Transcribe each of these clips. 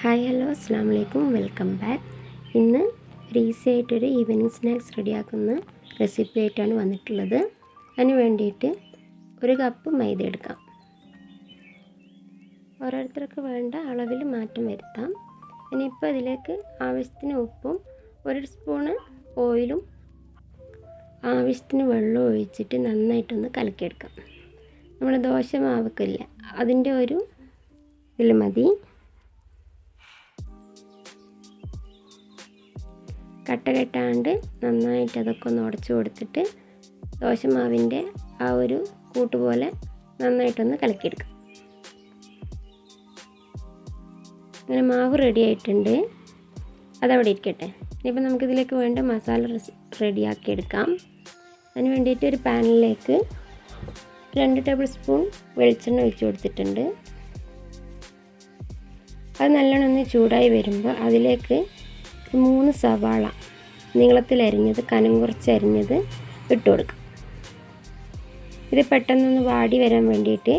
Hi hello അസ്സാം വലൈക്കും welcome back. ഇന്ന് ഒരു ഈസി ആയിട്ടൊരു ഈവനിങ് സ്നാക്സ് റെഡിയാക്കുന്ന റെസിപ്പി ആയിട്ടാണ് വന്നിട്ടുള്ളത്. അതിന് വേണ്ടിയിട്ട് ഒരു കപ്പ് മൈദ എടുക്കാം. ഓരോരുത്തർക്ക് വേണ്ട അളവിൽ മാറ്റം വരുത്താം. ഇനിയിപ്പോൾ അതിലേക്ക് ആവശ്യത്തിന് ഉപ്പും ഒരു സ്പൂണ് ഓയിലും ആവശ്യത്തിന് വെള്ളം ഒഴിച്ചിട്ട് നന്നായിട്ടൊന്ന് കലക്കിയെടുക്കാം. നമ്മൾ ദോശ മാവൊക്കില്ല അതിന്റെ ഒരു ഇതിൽ മതി. കട്ട കെട്ടാണ്ട് നന്നായിട്ട് അതൊക്കെ ഒന്ന് ഉടച്ചു കൊടുത്തിട്ട് ദോശമാവിന്റെ ആ ഒരു കൂട്ട് പോലെ നന്നായിട്ടൊന്ന് കലക്കിയെടുക്കാം. അങ്ങനെ മാവ് റെഡി ആയിട്ടുണ്ട്. അതവിടെ ഇരിക്കട്ടെ. ഇനിയിപ്പോൾ നമുക്കിതിലേക്ക് വേണ്ട മസാല റെഡിയാക്കി എടുക്കാം അതിന് വേണ്ടിയിട്ട് ഒരു പാനിലേക്ക് രണ്ട് ടേബിൾ സ്പൂൺ വെളിച്ചെണ്ണ ഒഴിച്ചു കൊടുത്തിട്ടുണ്ട്. അത് നല്ലോണം ഒന്ന് ചൂടായി വരുമ്പോൾ അതിലേക്ക് മൂന്ന് സവാള നീളത്തിൽ അരിഞ്ഞത് കനം കുറച്ച് അരിഞ്ഞത് ഇട്ട് കൊടുക്കുക ഇത് പെട്ടെന്നൊന്ന് വാടി വരാൻ വേണ്ടിയിട്ട്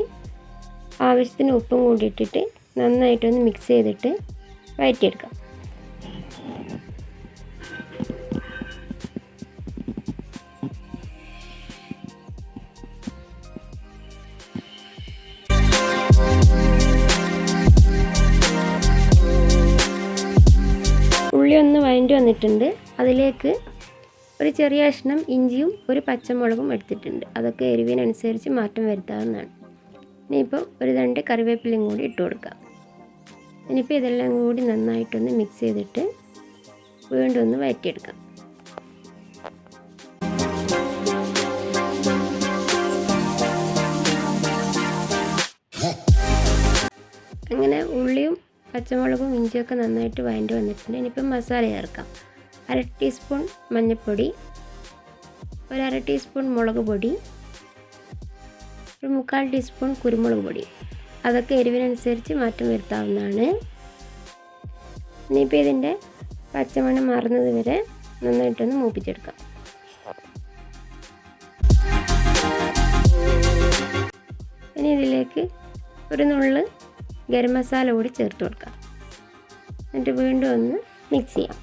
ആവശ്യത്തിന് ഉപ്പും കൂടി ഇട്ടിട്ട് നന്നായിട്ടൊന്ന് മിക്സ് ചെയ്തിട്ട് വഴറ്റിയെടുക്കാം ഉള്ളി ഒന്ന് വഴണ്ടി വന്നിട്ടുണ്ട്. അതിലേക്ക് ഒരു ചെറിയ കഷ്ണം ഇഞ്ചിയും ഒരു പച്ചമുളകും എടുത്തിട്ടുണ്ട്. അതൊക്കെ എരിവിനനുസരിച്ച് മാറ്റം വരുത്താവുന്നതാണ്. ഇനിയിപ്പോൾ ഒരു രണ്ട് കറിവേപ്പിലയും കൂടി ഇട്ട് കൊടുക്കാം. ഇനിയിപ്പോൾ ഇതെല്ലാം കൂടി നന്നായിട്ടൊന്ന് മിക്സ് ചെയ്തിട്ട് വീണ്ടും ഒന്ന് വഴറ്റിയെടുക്കാം. പച്ചമുളകും ഇഞ്ചിയൊക്കെ നന്നായിട്ട് വഴണ്ടി വന്നിട്ടുണ്ട്. ഇനിയിപ്പം മസാല ചേർക്കാം. അര ടീസ്പൂൺ മഞ്ഞൾപ്പൊടി ഒരു അര ടീസ്പൂൺ മുളക് പൊടി ഒരു മുക്കാൽ ടീസ്പൂൺ കുരുമുളക് പൊടി. അതൊക്കെ എരിവിനനുസരിച്ച് മാറ്റം വരുത്താവുന്നതാണ്. ഇനിയിപ്പോൾ ഇതിന്റെ പച്ചമണം മാറുന്നത് വരെ നന്നായിട്ടൊന്ന് മൂപ്പിച്ചെടുക്കാം. ഇനി ഇതിലേക്ക് ഒരു നുള്ള് ഗരം മസാല കൂടി ചേർത്ത് കൊടുക്കാം. എന്നിട്ട് വീണ്ടും ഒന്ന് മിക്സ് ചെയ്യാം.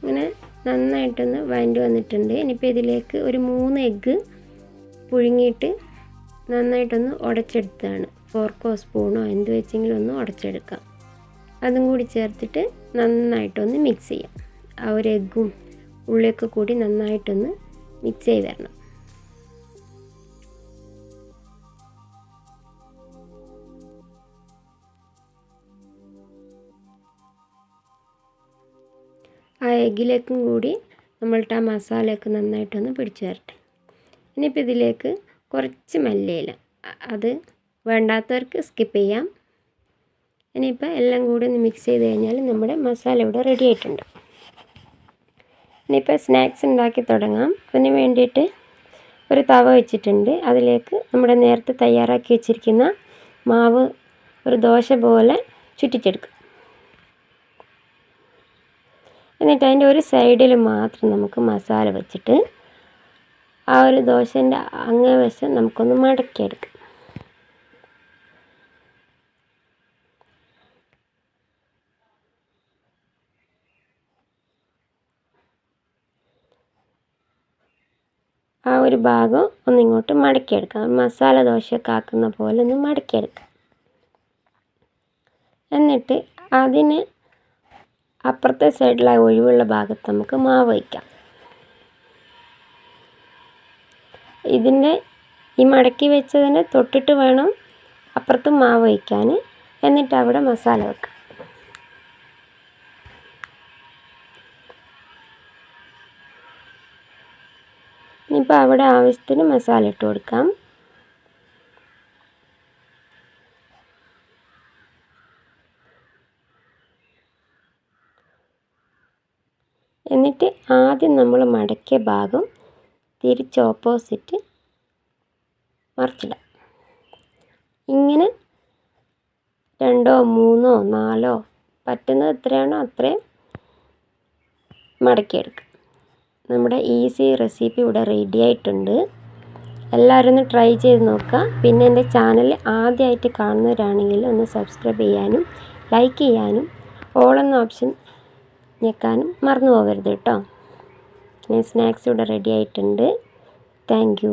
ഇങ്ങനെ നന്നായിട്ടൊന്ന് വഴണ്ടി വന്നിട്ടുണ്ട്. ഇനിയിപ്പോൾ ഇതിലേക്ക് ഒരു മൂന്ന് എഗ്ഗ് പുഴുങ്ങിയിട്ട് നന്നായിട്ടൊന്ന് ഉടച്ചെടുത്താണ്. ഫോർക്കോ സ്പൂണോ എന്ത് വെച്ചെങ്കിലും ഒന്ന് ഉടച്ചെടുക്കാം. അതും കൂടി ചേർത്തിട്ട് നന്നായിട്ടൊന്ന് മിക്സ് ചെയ്യാം. ആ ഒരു എഗ്ഗും ഉള്ളിയൊക്കെ കൂടി നന്നായിട്ടൊന്ന് മിക്സ് ചെയ്ത് തരണം ആ എഗ്ഗിലേക്കും കൂടി നമ്മളിട്ട് ആ മസാലയൊക്കെ നന്നായിട്ടൊന്ന് പിടിച്ചു തരട്ടെ ഇനിയിപ്പോൾ ഇതിലേക്ക് കുറച്ച് മല്ലിയില. അത് വേണ്ടാത്തവർക്ക് സ്കിപ്പ് ചെയ്യാം. ഇനിയിപ്പോൾ എല്ലാം കൂടി ഒന്ന് മിക്സ് ചെയ്ത് കഴിഞ്ഞാൽ നമ്മുടെ മസാല ഇവിടെ റെഡി ആയിട്ടുണ്ട്. ഇനിയിപ്പോൾ സ്നാക്സ് ഉണ്ടാക്കി തുടങ്ങാം. അതിന് വേണ്ടിയിട്ട് ഒരു തവ വെച്ചിട്ടുണ്ട്. അതിലേക്ക് നമ്മുടെ നേരത്തെ തയ്യാറാക്കി വെച്ചിരിക്കുന്ന മാവ് ഒരു ദോശ പോലെ ചുറ്റിച്ചെടുക്കുക എന്നിട്ട് അതിന്റെ ഒരു സൈഡിൽ മാത്രം നമുക്ക് മസാല വെച്ചിട്ട് ആ ഒരു ദോശന്റെ അങ്ങേ വശം നമുക്കൊന്ന് മടക്കിയെടുക്കാം. ആ ഒരു ഭാഗം ഒന്നിങ്ങോട്ട് മടക്കിയെടുക്കാം. മസാല ദോശയൊക്കെ ആക്കുന്ന പോലെ ഒന്ന് മടക്കിയെടുക്കാം. എന്നിട്ട് അതിന് അപ്പുറത്തെ സൈഡിലെ ഒഴിവുള്ള ഭാഗത്ത് നമുക്ക് മാവ് വയ്ക്കാം. ഇതിന്റെ ഈ മടക്കി വെച്ചതിന്റെ തൊട്ടിട്ട് വേണം അപ്പുറത്ത് മാവ് വയ്ക്കാൻ. എന്നിട്ട് അവിടെ മസാല വെക്കാം. ഇനിയിപ്പോൾ അവിടെ ആവശ്യത്തിന് മസാല ഇട്ട് കൊടുക്കാം. എന്നിട്ട് ആദ്യം നമ്മൾ മടക്കിയ ഭാഗം തിരിച്ച് ഓപ്പോസിറ്റ് മറിച്ചിടാം. ഇങ്ങനെ രണ്ടോ മൂന്നോ നാലോ പറ്റുന്നത് എത്രയാണോ അത്രയും മടക്കിയെടുക്കുക നമ്മുടെ ഈസി റെസിപ്പി ഇവിടെ റെഡി ആയിട്ടുണ്ട്. എല്ലാവരും ഒന്ന് ട്രൈ ചെയ്ത് നോക്കുക. പിന്നെ എന്റെ ചാനൽ ആദ്യമായിട്ട് കാണുന്നവരാണെങ്കിൽ ഒന്ന് സബ്സ്ക്രൈബ് ചെയ്യാനും ലൈക്ക് ചെയ്യാനും ഓൾ എന്ന ഓപ്ഷൻ ഞെക്കാനും മറന്നു പോകരുത് കേട്ടോ. ഞാൻ സ്നാക്സ് ഇവിടെ റെഡി ആയിട്ടുണ്ട്. താങ്ക്